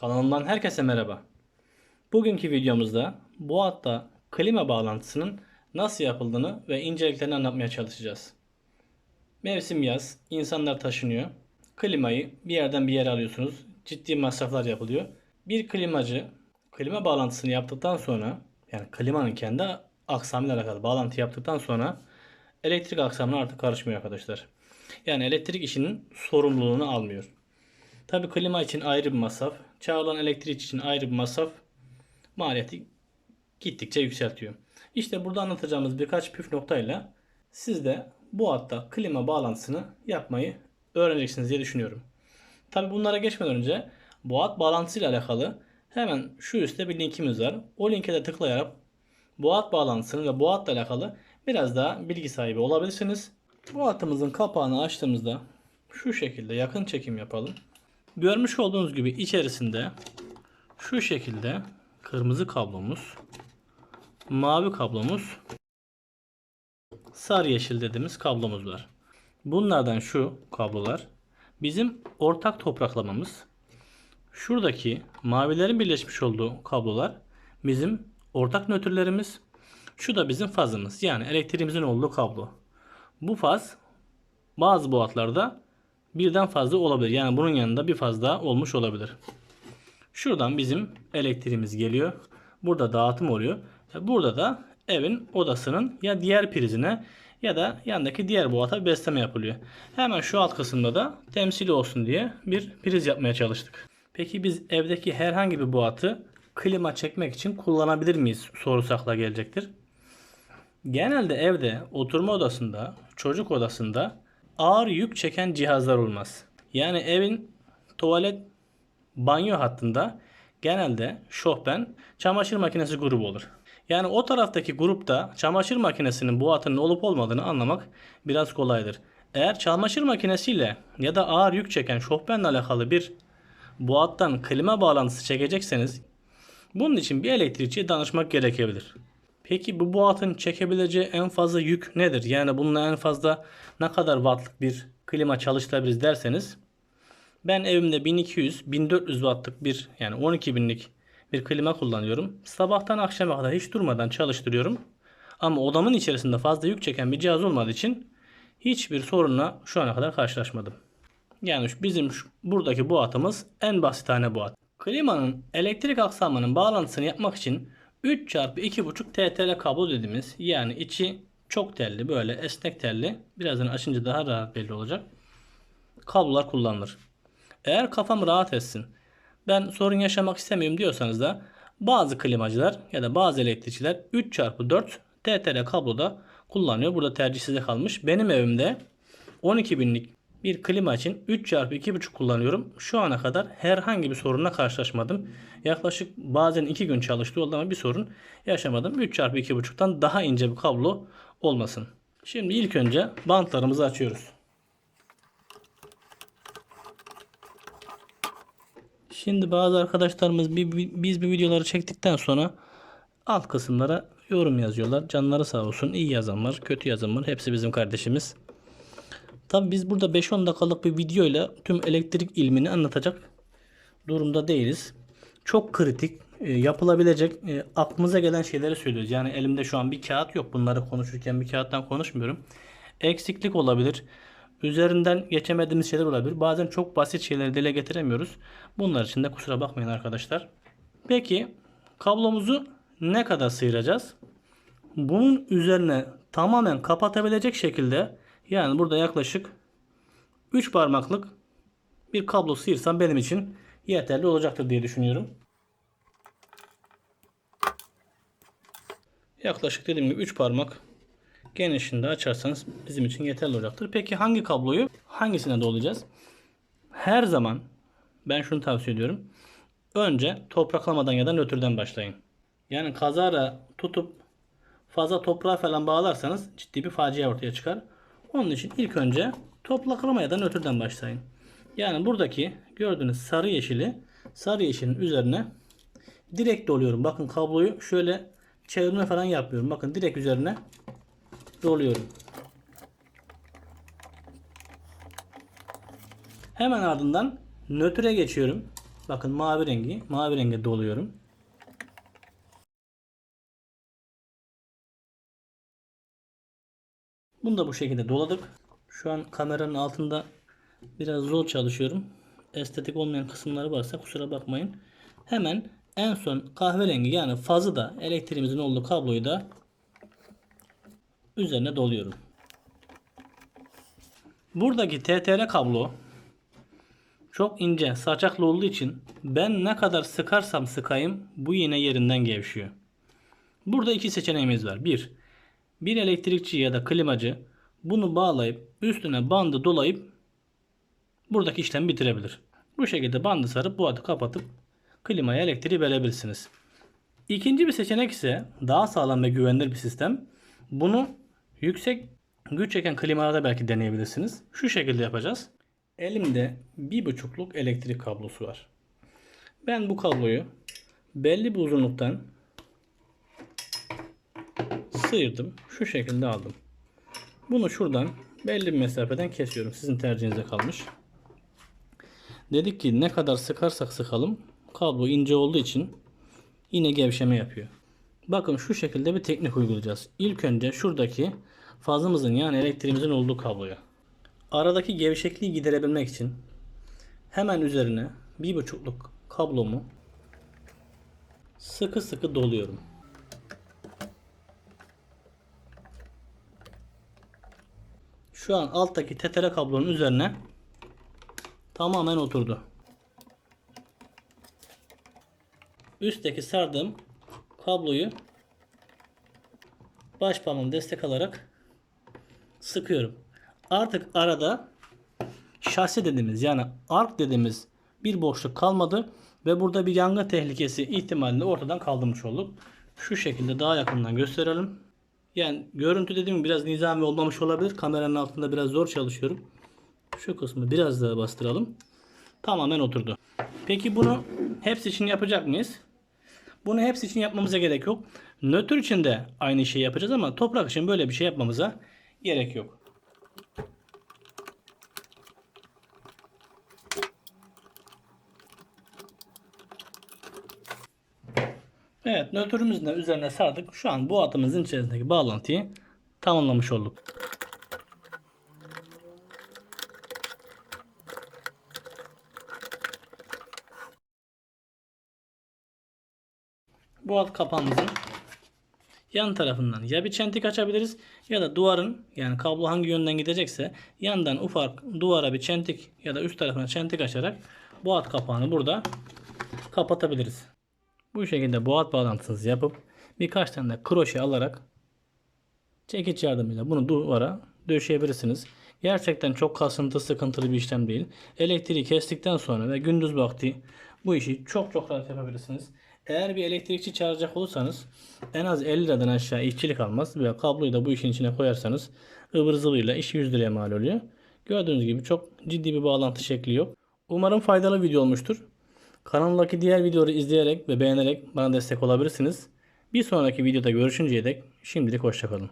Kanalımdan herkese merhaba. Bugünkü videomuzda bu hatta klima bağlantısının nasıl yapıldığını ve inceliklerini anlatmaya çalışacağız. Mevsim yaz, insanlar taşınıyor. Klimayı bir yerden bir yere alıyorsunuz. Ciddi masraflar yapılıyor. Bir klimacı klima bağlantısını yaptıktan sonra yani klimanın kendi aksamıyla alakalı bağlantı yaptıktan sonra elektrik aksamına artık karışmıyor arkadaşlar. Yani elektrik işinin sorumluluğunu almıyor. Tabi klima için ayrı bir masraf, çağrılan elektrik için ayrı bir masraf maliyeti gittikçe yükseltiyor. İşte burada anlatacağımız birkaç püf noktayla siz de bu hatta klima bağlantısını yapmayı öğreneceksiniz diye düşünüyorum. Tabi bunlara geçmeden önce bu hat bağlantısıyla alakalı hemen şu üstte bir linkimiz var. O linke de tıklayarak bu hat bağlantısını ve bu hatla alakalı biraz daha bilgi sahibi olabilirsiniz. Bu hatımızın kapağını açtığımızda şu şekilde yakın çekim yapalım. Görmüş olduğunuz gibi içerisinde şu şekilde kırmızı kablomuz, mavi kablomuz, sarı yeşil dediğimiz kablomuz var. Bunlardan şu kablolar bizim ortak topraklamamız. Şuradaki mavilerin birleşmiş olduğu kablolar bizim ortak nötrlerimiz. Şu da bizim fazımız. Yani elektriğimizin olduğu kablo. Bu faz bazı bu hatlarda birden fazla olabilir. Yani bunun yanında bir faz daha olmuş olabilir. Şuradan bizim elektriğimiz geliyor. Burada dağıtım oluyor. Burada da evin odasının ya diğer prizine ya da yandaki diğer boğata besleme yapılıyor. Hemen şu alt kısımda da temsili olsun diye bir priz yapmaya çalıştık. Peki biz evdeki herhangi bir boğatı klima çekmek için kullanabilir miyiz sorusu akla gelecektir. Genelde evde oturma odasında, çocuk odasında ağır yük çeken cihazlar olmaz. Yani evin tuvalet banyo hattında genelde şofben çamaşır makinesi grubu olur. Yani o taraftaki grupta çamaşır makinesinin bu hattının olup olmadığını anlamak biraz kolaydır. Eğer çamaşır makinesiyle ya da ağır yük çeken şofbenle alakalı bir bu hattan klima bağlantısı çekecekseniz bunun için bir elektrikçiye danışmak gerekebilir. Peki bu boğatın çekebileceği en fazla yük nedir? Yani bununla en fazla ne kadar wattlık bir klima çalıştırabiliriz derseniz ben evimde 1200-1400 wattlık bir yani 12 binlik bir klima kullanıyorum. Sabahtan akşama kadar hiç durmadan çalıştırıyorum. Ama odamın içerisinde fazla yük çeken bir cihaz olmadığı için hiçbir sorunla şu ana kadar karşılaşmadım. Yani bizim buradaki bu hatımız en basit tane bu. Klimanın elektrik aksamının bağlantısını yapmak için 3 çarpı 2.5 TTL kablo dediğimiz yani içi çok telli böyle esnek telli birazdan açınca daha rahat belli olacak kablolar kullanılır. Eğer kafam rahat etsin ben sorun yaşamak istemiyorum diyorsanız da bazı klimacılar ya da bazı elektrikçiler 3 çarpı 4 TTL kabloda kullanıyor. Burada tercih size kalmış. Benim evimde 12 binlik bir klima için 3 çarpı 2.5 kullanıyorum. Şu ana kadar herhangi bir sorunla karşılaşmadım. Yaklaşık bazen 2 gün çalıştı oldu ama bir sorun yaşamadım. 3 çarpı 2.5'tan daha ince bir kablo olmasın. Şimdi ilk önce bantlarımızı açıyoruz. Şimdi bazı arkadaşlarımız biz bir videoları çektikten sonra alt kısımlara yorum yazıyorlar. Canları sağ olsun. İyi yazan var, kötü yazan var. Hepsi bizim kardeşimiz. Tabi biz burada 5-10 dakikalık bir videoyla tüm elektrik ilmini anlatacak durumda değiliz. Çok kritik, e, yapılabilecek, e, aklımıza gelen şeyleri söylüyoruz. Yani elimde şu an bir kağıt yok. Bunları konuşurken bir kağıttan konuşmuyorum. Eksiklik olabilir. Üzerinden geçemediğimiz şeyler olabilir. Bazen çok basit şeyleri dile getiremiyoruz. Bunlar için de kusura bakmayın arkadaşlar. Peki kablomuzu ne kadar sıyıracağız? Bunun üzerine tamamen kapatabilecek şekilde yani burada yaklaşık 3 parmaklık bir kablo sıyırsam benim için yeterli olacaktır diye düşünüyorum. Yaklaşık dediğim gibi 3 parmak genişliğinde açarsanız bizim için yeterli olacaktır. Peki hangi kabloyu hangisine dolayacağız? Her zaman ben şunu tavsiye ediyorum. Önce topraklamadan ya da nötrden başlayın. Yani kazara tutup fazla toprağa falan bağlarsanız ciddi bir facia ortaya çıkar. Onun için ilk önce topraklama ya da nötrden başlayın. Yani buradaki gördüğünüz sarı yeşili sarı yeşilin üzerine direkt doluyorum. Bakın kabloyu şöyle çevirme falan yapmıyorum. Bakın direkt üzerine doluyorum. Hemen ardından nötre geçiyorum. Bakın mavi rengi, mavi renge doluyorum. Bunu da bu şekilde doladık. Şu an kameranın altında biraz zor çalışıyorum. Estetik olmayan kısımları varsa kusura bakmayın. Hemen en son kahverengi yani fazı da elektriğimizin olduğu kabloyu da üzerine doluyorum. Buradaki TTR kablo çok ince, saçaklı olduğu için ben ne kadar sıkarsam sıkayım bu yine yerinden gevşiyor. Burada iki seçeneğimiz var. Bir, bir elektrikçi ya da klimacı bunu bağlayıp üstüne bandı dolayıp buradaki işlemi bitirebilir. Bu şekilde bandı sarıp bu adı kapatıp klimaya elektriği verebilirsiniz. İkinci bir seçenek ise daha sağlam ve güvenilir bir sistem. Bunu yüksek güç çeken klimalarda belki deneyebilirsiniz. Şu şekilde yapacağız. Elimde bir buçukluk elektrik kablosu var. Ben bu kabloyu belli bir uzunluktan sıyırdım. Şu şekilde aldım. Bunu şuradan belli bir mesafeden kesiyorum. Sizin tercihinize kalmış. Dedik ki ne kadar sıkarsak sıkalım kablo ince olduğu için yine gevşeme yapıyor. Bakın şu şekilde bir teknik uygulayacağız. İlk önce şuradaki fazımızın yani elektriğimizin olduğu kabloya. Aradaki gevşekliği giderebilmek için hemen üzerine bir buçukluk kablomu sıkı sıkı doluyorum. Şu an alttaki tetere kablonun üzerine tamamen oturdu. Üstteki sardığım kabloyu baş parmağım destek alarak sıkıyorum. Artık arada şasi dediğimiz yani ark dediğimiz bir boşluk kalmadı ve burada bir yangın tehlikesi ihtimalini ortadan kaldırmış olduk. Şu şekilde daha yakından gösterelim. Yani görüntü dediğim biraz nizami olmamış olabilir. Kameranın altında biraz zor çalışıyorum. Şu kısmı biraz daha bastıralım. Tamamen oturdu. Peki bunu hepsi için yapacak mıyız? Bunu hepsi için yapmamıza gerek yok. Nötr için de aynı şeyi yapacağız ama toprak için böyle bir şey yapmamıza gerek yok. Evet nötrümüzün de üzerine sardık. Şu an bu hatımızın içerisindeki bağlantıyı tamamlamış olduk. Bu alt kapağımızın yan tarafından ya bir çentik açabiliriz ya da duvarın yani kablo hangi yönden gidecekse yandan ufak duvara bir çentik ya da üst tarafına çentik açarak bu alt kapağını burada kapatabiliriz. Bu şekilde boğat bağlantısınızı yapıp birkaç tane de kroşe alarak çekiç yardımıyla bunu duvara döşeyebilirsiniz. Gerçekten çok kasıntı sıkıntılı bir işlem değil. Elektriği kestikten sonra ve gündüz vakti bu işi çok çok rahat yapabilirsiniz. Eğer bir elektrikçi çağıracak olursanız en az 50 liradan aşağı işçilik almaz ve kabloyu da bu işin içine koyarsanız ıvır zıvırıyla iş 100 liraya mal oluyor. Gördüğünüz gibi çok ciddi bir bağlantı şekli yok. Umarım faydalı video olmuştur. Kanalımdaki diğer videoları izleyerek ve beğenerek bana destek olabilirsiniz. Bir sonraki videoda görüşünceye dek şimdilik hoşçakalın.